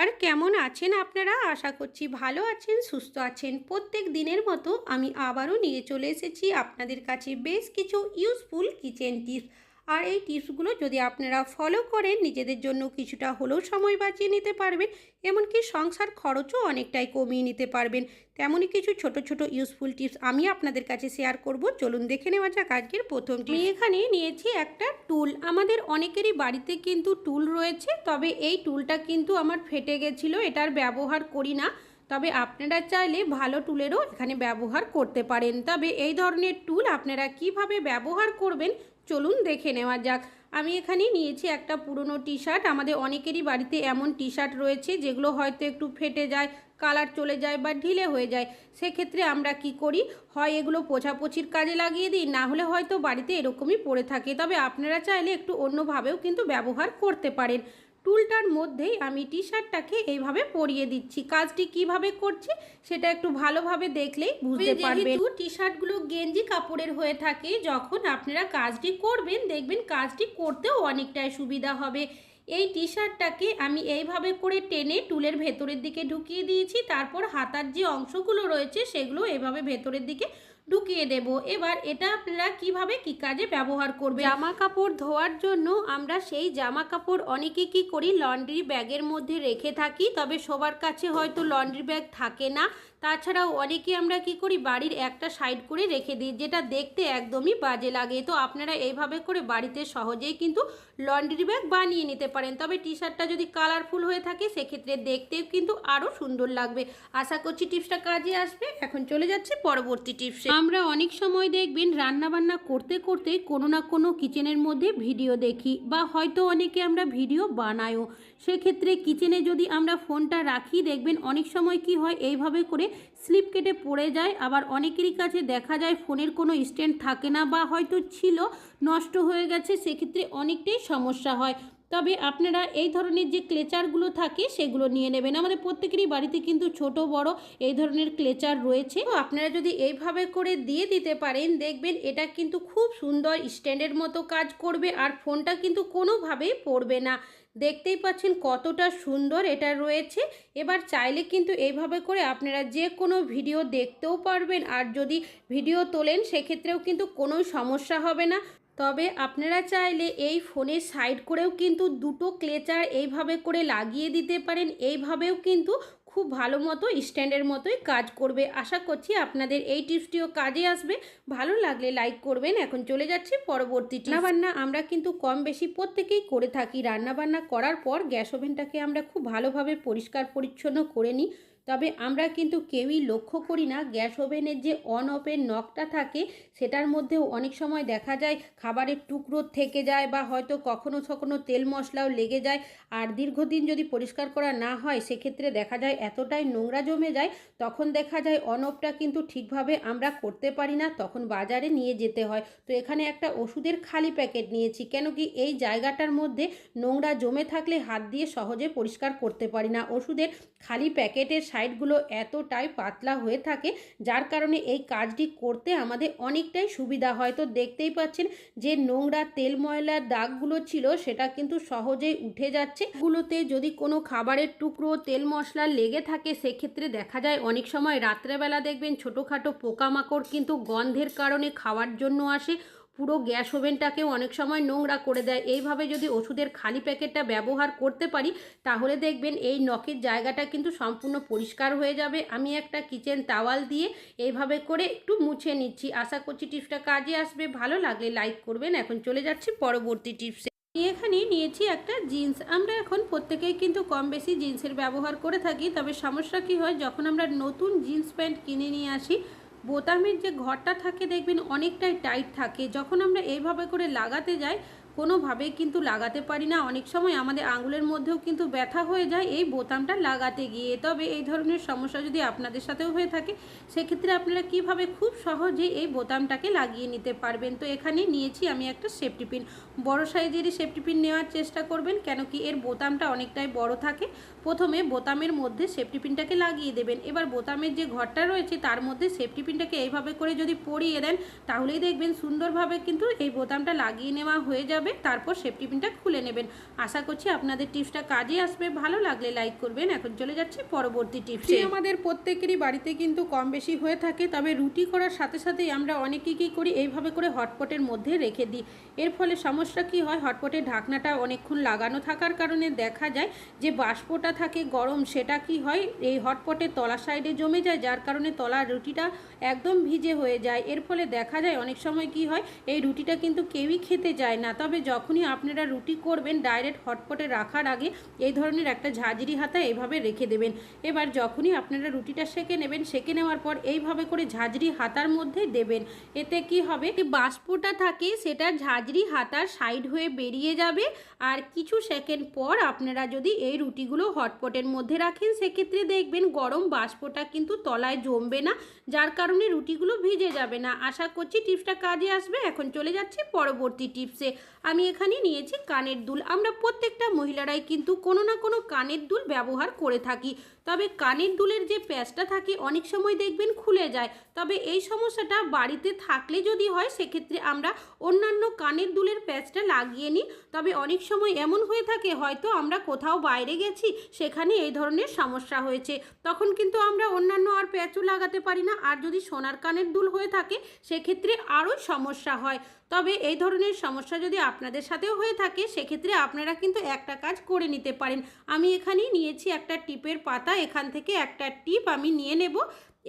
আর কেমন আছেন আপনারা? আশা করছি ভালো আছেন, সুস্থ আছেন। প্রত্যেক দিনের মতো আমি আবারও নিয়ে চলে এসেছি আপনাদের কাছে বেশ কিছু ইউজফুল কিচেন টিপস আর এই টিপসগুলো যদি আপনারা ফলো করেন, নিজেদের জন্য কিছুটা হলেও সময় বাঁচিয়ে নিতে পারবেন, এমনকি সংসার খরচও অনেকটাই কমিয়ে নিতে পারবেন। তেমনই কিছু ছোট ছোট ইউজফুল টিপস আমি আপনাদের কাছে শেয়ার করব। চলুন দেখে নেওয়া যাক আজকের প্রথম আমি এখানে নিয়েছি একটা টুল আমাদের অনেকেরই বাড়িতে কিন্তু টুল রয়েছে, তবে এই টুলটা কিন্তু আমার ফেটে গেছিল, এটার ব্যবহার করি না। তবে আপনারা চাইলে ভালো টুলেরও এখানে ব্যবহার করতে পারেন। তবে এই ধরনের টুল আপনারা কীভাবে ব্যবহার করবেন চলুন দেখে নেওয়া যাক। আমি এখানে নিয়েছি একটা পুরনো টি শার্ট আমাদের অনেকেরই বাড়িতে এমন টি শার্ট রয়েছে, যেগুলো হয়তো একটু ফেটে যায়, কালার চলে যায় বা ঢিলে হয়ে যায়। সেক্ষেত্রে আমরা কি করি? হয় এগুলো পোছাপোছির কাজে লাগিয়ে দিই, না হলে হয়তো বাড়িতে এরকমই পড়ে থাকে। তবে আপনারা চাইলে একটু অন্যভাবেও কিন্তু ব্যবহার করতে পারেন। টুলটার মধ্যেই আমি টি শার্টটাকে এইভাবে পরিয়ে দিচ্ছি। কাজটি কীভাবে করছি সেটা একটু ভালোভাবে দেখলেই বুঝতে পারবেন। টি শার্টগুলো গেঞ্জি কাপড়ের হয়ে থাকে যখন আপনারা কাজটি করবেন দেখবেন কাজটি করতেও অনেকটাই সুবিধা হবে। এই টি শার্টটাকে আমি এইভাবে করে টেনে টুলের ভেতরের দিকে ঢুকিয়ে দিয়েছি। তারপর হাতার যে অংশগুলো রয়েছে সেগুলো এভাবে ভেতরের দিকে ঢুকিয়ে দেব। এবার এটা আপনারা কীভাবে কি কাজে ব্যবহার করবে জামা কাপড় ধোয়ার জন্য আমরা সেই জামা কাপড় অনেকে কি করি, লন্ড্রি ব্যাগের মধ্যে রেখে থাকি, তবে সবার কাছে হয়তো লন্ড্রি ব্যাগ থাকে না। তাছাড়াও অনেকে আমরা কি করি, বাড়ির একটা সাইড করে রেখে দিই, যেটা দেখতে একদমই বাজে লাগে। তো আপনারা এইভাবে করে বাড়িতে সহজেই কিন্তু লন্ড্রি ব্যাগ বানিয়ে নিতে পারেন। তবে টি শার্টটা যদি কালারফুল হয়ে থাকে, সেক্ষেত্রে দেখতেও কিন্তু আরও সুন্দর লাগবে। আশা করছি টিপসটা কাজে আসবে। এখন চলে যাচ্ছে পরবর্তী টিপসে আমরা অনেক সময় দেখবেন, রান্নাবান্না করতে করতে কোনো না কোনো কিচেনের মধ্যে ভিডিও দেখি, বা হয়তো অনেকে আমরা ভিডিও বানাইও সেক্ষেত্রে কিচেনে যদি আমরা ফোনটা রাখি, দেখবেন অনেক সময় কি হয়, এইভাবে করে স্লিপ কেটে পড়ে যায়। আবার অনেকেরই কাছে দেখা যায় ফোনের কোনো স্ট্যান্ড থাকে না বা হয়তো ছিল, নষ্ট হয়ে গেছে, সেক্ষেত্রে অনেকটাই সমস্যা হয়। তবে আপনারা এই ধরনের যে ক্লেচারগুলো থাকে, সেগুলো নিয়ে নেবেন। আমাদের প্রত্যেকেরই বাড়িতে কিন্তু ছোট, বড় এই ধরনের ক্লেচার রয়েছে। আপনারা যদি এইভাবে করে দিয়ে দিতে পারেন, দেখবেন এটা কিন্তু খুব সুন্দর স্ট্যান্ডের মতো কাজ করবে আর ফোনটা কিন্তু কোনোভাবেই পড়বে না। দেখতেই পাচ্ছেন কতটা সুন্দর এটা রয়েছে। এবার চাইলে কিন্তু এইভাবে করে আপনারা যে কোনো ভিডিও দেখতেও পারবেন। আর যদি ভিডিও তোলেন, সেক্ষেত্রেও কিন্তু কোনো সমস্যা হবে না। তবে আপনারা চাইলে এই ফোনের সাইড করেও কিন্তু দুটো ক্লেচার এইভাবে করে লাগিয়ে দিতে পারেন। এইভাবেও কিন্তু খুব ভালো মতো স্ট্যান্ডের মতোই কাজ করবে। আশা করছি আপনাদের এই টিপসটিও কাজে আসবে। ভালো লাগলে লাইক করবেন। এখন চলে যাচ্ছি পরবর্তী রান্নাবান্না আমরা কিন্তু কম বেশি প্রত্যেকেই করে থাকি। রান্নাবান্না করার পর গ্যাস ওভেনটাকে আমরা খুব ভালোভাবে পরিষ্কার পরিচ্ছন্ন করে নিই। তবে আমরা কিন্তু কেউই লক্ষ্য করি না গ্যাস ওভেনের যে অন অফের নখটা থাকে, সেটার মধ্যেও অনেক সময় দেখা যায় খাবারের টুকরো থেকে যায় বা হয়তো কখনো কখনো তেল মশলাও লেগে যায়। আর দীর্ঘদিন যদি পরিষ্কার করা না হয়, সেক্ষেত্রে দেখা যায় এতটাই নোংরা জমে যায়, তখন দেখা যায় অন অফটা কিন্তু ঠিকভাবে আমরা করতে পারি না, তখন বাজারে নিয়ে যেতে হয়। তো এখানে একটা ওষুধের খালি প্যাকেট নিয়েছি, কেন কি এই জায়গাটার মধ্যে নোংরা জমে থাকলে হাত দিয়ে সহজে পরিষ্কার করতে পারি না। ওষুধের খালি প্যাকেটের সাইডগুলো এতটাই পাতলা হয়ে থাকে, যার কারণে এই কাজটি করতে আমাদের অনেকটাই সুবিধা হয়। তো দেখতেই পাচ্ছেন যে নোংরা তেল ময়লার দাগগুলো ছিল, সেটা কিন্তু সহজেই উঠে যাচ্ছে। গুলোতে যদি কোনো খাবারের টুকরো তেল মশলা লেগে থাকে, সেক্ষেত্রে দেখা যায় অনেক সময় রাত্রেবেলা দেখবেন ছোটোখাটো পোকামাকড় কিন্তু গন্ধের কারণে খাওয়ার জন্য আসে। পুরো গ্যাস ওভেনটাকেও অনেক সময় নোংরা করে দেয়। এইভাবে যদি ওষুধের খালি প্যাকেটটা ব্যবহার করতে পারি, তাহলে দেখবেন এই নখের জায়গাটা কিন্তু সম্পূর্ণ পরিষ্কার হয়ে যাবে। আমি একটা কিচেন তাওয়াল দিয়ে এইভাবে করে একটু মুছে নিচ্ছি। আশা করছি টিপসটা কাজে আসবে। ভালো লাগলে লাইক করবেন। এখন চলে যাচ্ছি পরবর্তী টিপসে। এখানে নিয়েছি একটা জিন্স। আমরা এখন প্রত্যেকেই কিন্তু কম বেশি জিন্সের ব্যবহার করে থাকি। তবে সমস্যা কি হয়, যখন আমরা নতুন জিন্স প্যান্ট কিনে নিয়ে আসি বোতামের যে ঘরটা থাকে দেখবেন অনেকটাই টাইট থাকে। যখন আমরা এইভাবে করে লাগাতে যাই কোনোভাবেই কিন্তু লাগাতে পারি না। অনেক সময় আমাদের আঙুলের মধ্যেও কিন্তু ব্যথা হয়ে যায় এই বোতামটা লাগাতে গিয়ে। তবে এই ধরনের সমস্যা যদি আপনাদের সাথেও হয়ে থাকে, সেক্ষেত্রে আপনারা কীভাবে খুব সহজে এই বোতামটাকে লাগিয়ে নিতে পারবেন? তো এখানে নিয়েছি আমি একটা সেফটি পিন। বড় সাইজেরই সেফটি পিন নেওয়ার চেষ্টা করবেন, কেন কি এর বোতামটা অনেকটাই বড় থাকে। প্রথমে বোতামের মধ্যে সেফটি পিনটাকে লাগিয়ে দেবেন। এবার বোতামের যে ঘরটা রয়েছে, তার মধ্যে সেফটি পিনটাকে এইভাবে করে যদি পরিয়ে দেন, তাহলেই দেখবেন সুন্দরভাবে কিন্তু এই বোতামটা লাগিয়ে নেওয়া হয়ে যাবে। তারপর সেফটি পিনটা খুলে নেবেন। আশা করছি আপনাদের টিপসটা কাজে আসবে। ভালো লাগলে লাইক করবেন। এখন চলে যাচ্ছি পরবর্তী টিপসে। আমাদের প্রত্যেকেরই বাড়িতে কিন্তু কম বেশি হয়ে থাকে, তবে রুটি করার সাথে সাথেই আমরা অনেকে কী করি, এইভাবে করে হটপটের মধ্যে রেখে দিই। এর ফলে সমস্যা কি হয়? হটপটের ঢাকনাটা অনেকক্ষণ লাগানো থাকার কারণে দেখা যায় যে বাষ্পটা থাকে গরম, সেটা কি হয়? এই হটপটের তলা সাইডে জমে যায়, যার কারণে তলার রুটিটা একদম ভিজে হয়ে যায়। এর ফলে দেখা যায় অনেক সময় কি হয়, এই রুটিটা কিন্তু কেউই খেতে যায় না। তবে যখনই আপনারা রুটি করবেন, ডাইরেক্ট হটপটে রাখার আগে এই ধরনের একটা ঝাঁঝরি হাতা এইভাবে রেখে দেবেন। এবার যখনই আপনারা রুটিটা সেকে নেবেন, সেকে নেওয়ার পর এইভাবে করে ঝাঁঝরি হাতার মধ্যে দেবেন। এতে কি হবে? বাষ্পটা থাকে, সেটা ঝাঁঝরি হাতার সাইড হয়ে বেরিয়ে যাবে। আর কিছু সেকেন্ড পর আপনারা যদি এই রুটিগুলো হটপটের মধ্যে রাখেন, সেক্ষেত্রে দেখবেন গরম বাষ্পটা কিন্তু তলায় জমবে না, যার কারণে রুটিগুলো ভিজে যাবে না। আশা করছি টিপসটা কাজে আসবে। এখন চলে যাচ্ছি পরবর্তী টিপসে। আমি এখানে নিয়েছি কানের দুল। আমরা প্রত্যেকটা মহিলারাই কিন্তু কোনো না কোনো কানের দুল ব্যবহার করে থাকি। তবে কানের দুলের যে প্যাচটা থাকে, অনেক সময় দেখবেন খুলে যায়। তবে এই সমস্যাটা বাড়িতে থাকলে যদি হয়, সেক্ষেত্রে আমরা অন্যান্য কানের দুলের প্যাচটা লাগিয়ে নিই। তবে অনেক সময় এমন হয়ে থাকে, হয়তো আমরা কোথাও বাইরে গেছি, সেখানে এই ধরনের সমস্যা হয়েছে। তখন কিন্তু আমরা অন্যান্য আর প্যাচও লাগাতে পারি না। আর যদি সোনার কানের দুল হয়ে থাকে, সেক্ষেত্রে আরও সমস্যা হয়। তবে এই ধরনের সমস্যা যদি আপনাদের সাথেও হয়ে থাকে, সেক্ষেত্রে আপনারা কিন্তু একটা কাজ করে নিতে পারেন। আমি এখানেই নিয়েছি একটা টিপের পাতা, এখান থেকে একটা টিপ আমি নিয়ে নেব।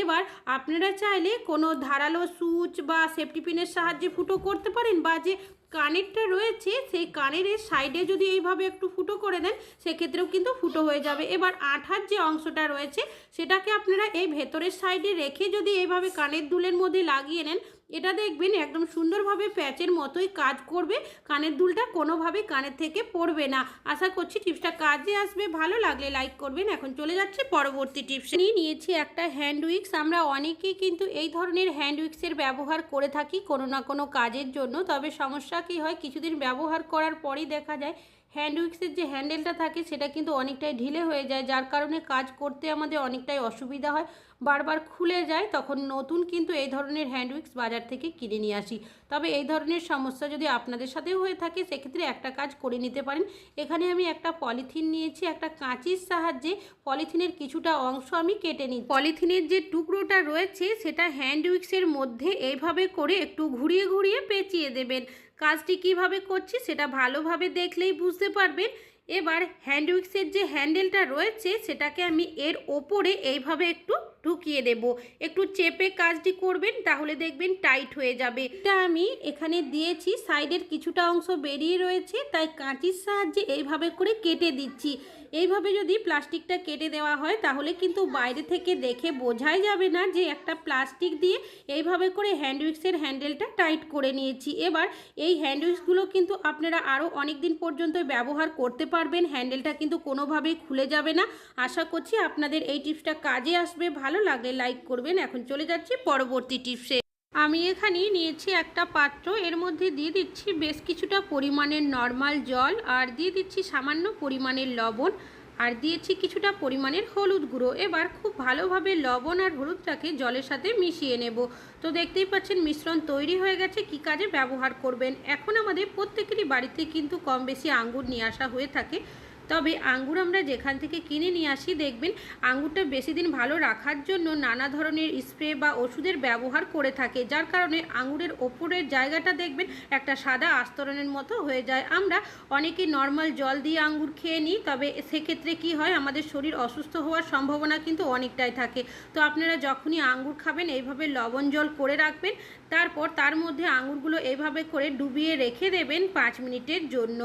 এবার আপনারা চাইলে কোনো ধারালো সুচ বা সেফটি পিনের সাহায্যে ফুটো করতে পারেন বা যে কানেরটা রয়েছে, সেই কানের সাইডে যদি এইভাবে একটু ফুটো করে দেন, সেক্ষেত্রেও কিন্তু ফুটো হয়ে যাবে। এবার আঠার যে অংশটা রয়েছে, সেটাকে আপনারা এই ভেতরের সাইডে রেখে যদি এইভাবে কানের দুলের মধ্যে লাগিয়ে নেন এটা দেখবেন একদম সুন্দরভাবে প্যাচের মতোই কাজ করবে, কানের দুলটা কোনোভাবে কানের থেকে পড়বে না। আশা করছি টিপসটা কাজে আসবে, ভালো লাগলে লাইক করবেন। এখন চলে যাচ্ছে পরবর্তী টিপস। নিয়ে নিয়েছি একটা হ্যান্ড উইক্স। আমরা অনেকেই কিন্তু এই ধরনের হ্যান্ড উইক্সের ব্যবহার করে থাকি কোনো না কোনো কাজের জন্য। তবে সমস্যা কী হয়, কিছুদিন ব্যবহার করার পরই দেখা যায় হ্যান্ড উইক্সের যে হ্যান্ডেলটা থাকে, সেটা কিন্তু অনেকটাই ঢিলে হয়ে যায়। যার কারণে কাজ করতে আমাদের অনেকটাই অসুবিধা হয়। বারবার খুলে যায়, তখন নতুন কিন্তু এই ধরনের হ্যান্ড উইক্স বাজার থেকে কিনে নিয়ে আসি। তবে এই ধরনের সমস্যা যদি আপনাদের সাথেও হয়ে থাকে, সেক্ষেত্রে একটা কাজ করে নিতে পারেন। এখানে আমি একটা পলিথিন নিয়েছি, একটা কাঁচির সাহায্যে। পলিথিনের কিছুটা অংশ আমি কেটে নিই পলিথিনের যে টুকরোটা রয়েছে, সেটা হ্যান্ড উইক্সের মধ্যে এইভাবে করে একটু ঘুরিয়ে ঘুরিয়ে পেঁচিয়ে দেবেন। কাজটি কীভাবে করছি সেটা ভালোভাবে দেখলেই বুঝতে পারবেন। এবার হ্যান্ডউইক্সের যে হ্যান্ডেলটা রয়েছে সেটাকে আমি এর ওপরে এইভাবে একটু ঢুকিয়ে দেব। একটু চেপে কাজটি করবেন, তাহলে দেখবেন টাইট হয়ে যাবে। এটা আমি এখানে দিয়েছি, সাইডের কিছুটা অংশ বেরিয়ে রয়েছে, তাই কাঁচির সাহায্যে এইভাবে করে কেটে দিচ্ছি। এইভাবে যদি প্লাস্টিকটা কেটে দেওয়া হয়, তাহলে কিন্তু বাইরে থেকে দেখে বোঝাই যাবে না যে একটা প্লাস্টিক দিয়ে এইভাবে করে হ্যান্ড উইক্সের হ্যান্ডেলটা টাইট করে নিয়েছি। এবার এই হ্যান্ড উইক্সগুলো কিন্তু আপনারা আরও অনেক দিন পর্যন্ত ব্যবহার করতে পারবেন। হ্যান্ডেলটা কিন্তু কোনোভাবেই খুলে যাবে না। আশা করছি আপনাদের এই টিপসটা কাজে আসবে। ভালো লাগলে লাইক করবেন। এখন চলে যাচ্ছি পরবর্তী টিপসে আমি এখানে নিয়েছি একটা পাত্র, এর মধ্যে দিয়ে দিচ্ছি বেশ কিছুটা পরিমাণের নর্মাল জল, আর দিয়ে দিচ্ছি সামান্য পরিমাণের লবণ, আর দিয়েছি কিছুটা পরিমাণের হলুদ গুঁড়ো। এবার খুব ভালোভাবে লবণ আর হলুদটাকে জলের সাথে মিশিয়ে নেব। তো দেখতেই পাচ্ছেন মিশ্রণ তৈরি হয়ে গেছে, কি কাজে ব্যবহার করবেন? এখন আমাদের প্রত্যেকেরই বাড়িতে কিন্তু কম বেশি আঙ্গুর নিয়ে আসা হয়ে থাকে। তবে আঙ্গুর আমরা যেখান থেকে কিনে নিয়ে আসি দেখবেন আঙ্গুরটা বেশি দিন ভালো রাখার জন্য নানা ধরনের স্প্রে বা ওষুধের ব্যবহার করে থাকে, যার কারণে আঙ্গুরের ওপরের জায়গাটা দেখবেন একটা সাদা আস্তরণের মতো হয়ে যায়। আমরা অনেকে নর্মাল জল দিয়ে আঙ্গুর খেয়ে নিই, তবে সেক্ষেত্রে কি হয়, আমাদের শরীর অসুস্থ হওয়ার সম্ভাবনা কিন্তু অনেকটাই থাকে। তো আপনারা যখনই আঙ্গুর খাবেন, এইভাবে লবণ জল করে রাখবেন, তারপর তার মধ্যে আঙ্গুরগুলো এইভাবে করে ডুবিয়ে রেখে দেবেন পাঁচ মিনিটের জন্য।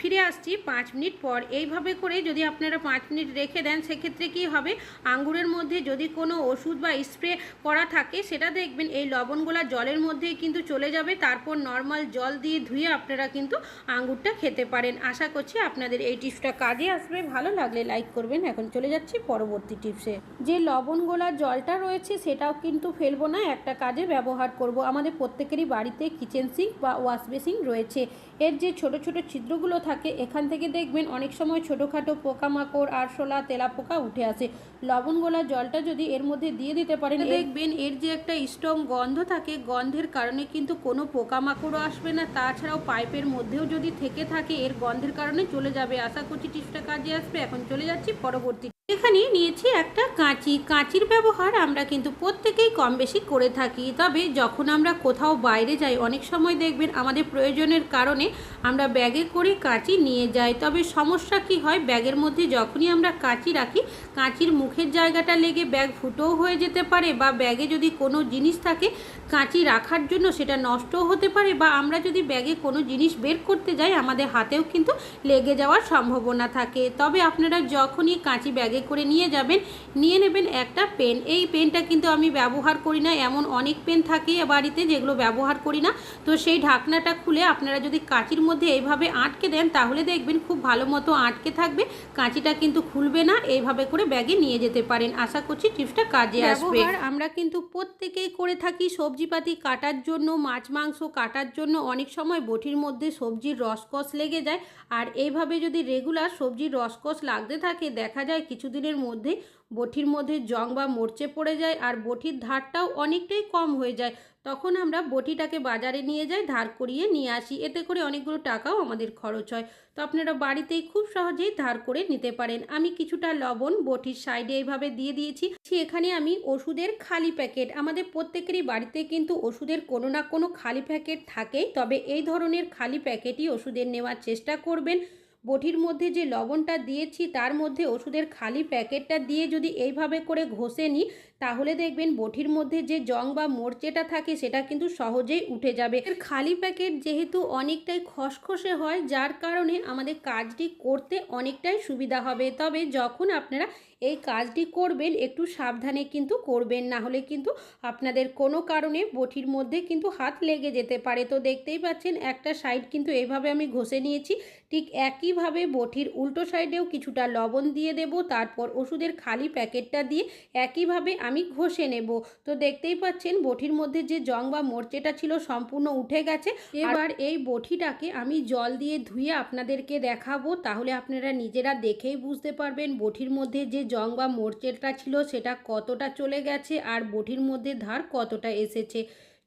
ফিরে আসছি পাঁচ মিনিট পর। এইভাবে করে যদি আপনারা পাঁচ মিনিট রেখে দেন, সেক্ষেত্রে কি হবে? আঙ্গুরের মধ্যে যদি কোনো ওষুধ বা স্প্রে করা থাকে, সেটা দেখবেন এই লবণগুলা জলের মধ্যেই কিন্তু চলে যাবে। তারপর নর্মাল জল দিয়ে ধুয়ে আপনারা কিন্তু আঙ্গুরটা খেতে পারেন। আশা করছি আপনাদের এই টিপসটা কাজে আসবে। ভালো লাগলে লাইক করবেন। এখন চলে যাচ্ছি পরবর্তী টিপসে। যে লবণ গোলার জলটা রয়েছে, সেটাও কিন্তু ফেলব না। একটা কাজে ব্যবহার করব। আমাদের প্রত্যেকেরই বাড়িতে কিচেন সিঙ্ক বা ওয়াশ বেসিন রয়েছে। এর যে ছোট ছোট ছিদ্রগুলো থাকে এখান থেকে দেখবেন অনেক সময় ছোটোখাটো পোকামাকড় আরশোলা তেলাপোকা উঠে আসে। লবণ গোলা জলটা যদি এর মধ্যে দিয়ে দিতে পারেন দেখবেন এর যে একটা স্ট্রং গন্ধ থাকে গন্ধের কারণে কিন্তু কোনো পোকামাকড়ও আসবে না। তাছাড়াও পাইপের মধ্যেও যদি থেকে থাকে এর গন্ধের কারণে চলে যাবে। আশা করছি টিপসটা কাজে আসবে। এখন চলে যাচ্ছি পরবর্তী এখানে নিয়েছি একটা কাঁচি। কাঁচির ব্যবহার আমরা কিন্তু প্রত্যেকেই কম বেশি করে থাকি। তবে যখন আমরা কোথাও বাইরে যাই, অনেক সময় দেখবেন আমাদের প্রয়োজনের কারণে আমরা ব্যাগে করে কাঁচি নিয়ে যাই। তবে সমস্যা কি হয়, ব্যাগের মধ্যে যখনই আমরা কাঁচি রাখি, কাঁচির মুখের জায়গাটা লেগে ব্যাগ ফুটোও হয়ে যেতে পারে বা ব্যাগে যদি কোনো জিনিস থাকে, কাঁচি রাখার জন্য সেটা নষ্টও হতে পারে বা আমরা যদি ব্যাগে কোনো জিনিস বের করতে যাই, আমাদের হাতেও কিন্তু লেগে যাওয়ার সম্ভাবনা থাকে। তবে আপনারা যখনই কাঁচি ব্যাগে করে নিয়ে যাবেন। নিয়ে নেবেন একটা পেন। এই পেনটা কিন্তু আমি ব্যবহার করি না। এমন অনেক পেন থাকে বাড়িতে যেগুলো ব্যবহার করি না। তো সেই ঢাকনাটা খুলে আপনারা যদি কাঁচির মধ্যে এইভাবে আটকে দেন, তাহলে দেখবেন খুব ভালো মতো আটকে থাকবে। কাঁচিটা কিন্তু খুলবে না। এইভাবে করে ব্যাগে নিয়ে যেতে পারেন। আশা করছি টিপসটা কাজে আসবে। আমরা কিন্তু প্রত্যেকেই করে থাকি সবজিপাতি কাটার জন্য, মাছ, মাংস কাটার জন্য। অনেক সময় বটির মধ্যে সবজির রসকস লেগে যায়। আর এইভাবে যদি রেগুলার সবজির রসকস লাগতে থাকে, দেখা যায় কিছুদিনের মধ্যে বটির মধ্যে জং বা মরচে পড়ে যায় আর বটির ধারটাও অনেকটাই কম হয়ে যায়। তখন আমরা বটিটাকে বাজারে নিয়ে যাই, ধার করিয়ে নিয়ে আসি। এতে করে অনেকগুলো টাকাও আমাদের খরচ হয়। তো আপনারা বাড়িতেই খুব সহজেই ধার করে নিতে পারেন। আমি কিছুটা লবণ বটির সাইডে এইভাবে দিয়ে দিয়েছি। এখানে আমি ওষুধের খালি প্যাকেট। আমাদের প্রত্যেকেরই বাড়িতে কিন্তু ওষুধের কোনো না কোনো খালি প্যাকেট থাকেই। তবে এই ধরনের খালি প্যাকেটই ওষুধের নেওয়ার চেষ্টা করবেন। বটির মধ্যে যে লবণটা দিয়েছি, তার মধ্যে ওষুধের খালি প্যাকেটটা দিয়ে যদি এইভাবে করে ঘষে নিই তাহলে দেখবেন বটির মধ্যে যে জং বা মোর্চেটা থাকে সেটা কিন্তু সহজেই উঠে যাবে। এর খালি প্যাকেট যেহেতু অনেকটাই খসখসে হয়, যার কারণে আমাদের কাজটি করতে অনেকটাই সুবিধা হবে। তবে যখন আপনারা এই কাজটি করবেন, একটু সাবধানে কিন্তু করবেন। না হলে কিন্তু আপনাদের কোনো কারণে বটির মধ্যে কিন্তু হাত লেগে যেতে পারে। তো দেখতেই পাচ্ছেন, একটা সাইড কিন্তু এইভাবে আমি ঘষে নিয়েছি। ঠিক একইভাবে বটির উল্টো সাইডেও কিছুটা লবণ দিয়ে দেব। তারপর ওষুধের খালি প্যাকেটটা দিয়ে একইভাবে আমি ঘষে নেব। তো দেখতেই পাচ্ছেন, বটির মধ্যে যে জং বা মোর্চেটা ছিল সম্পূর্ণ উঠে গেছে। এবার এই বটিটাকে আমি জল দিয়ে ধুয়ে আপনাদেরকে দেখাবো। তাহলে আপনারা নিজেরা দেখেই বুঝতে পারবেন বটির মধ্যে যে জং বা মোর্চেটা ছিল সেটা কতটা চলে গেছে আর বটির মধ্যে ধার কতটা এসেছে।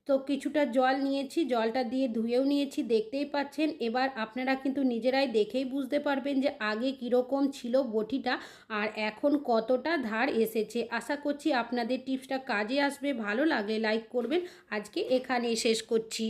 তো কিছুটা জল নিয়েছি, জলটা দিয়ে ধুয়েও নিয়েছি, দেখতেই পাচ্ছেন। এবার আপনারা কিন্তু নিজেরাই দেখেই বুঝতে পারবেন যে আগে কীরকম ছিল বটিটা আর এখন কতটা ধার এসেছে। আশা করছি আপনাদের টিপসটা কাজে আসবে, ভালো লাগলে লাইক করবেন। আজকে এখানেই শেষ করছি।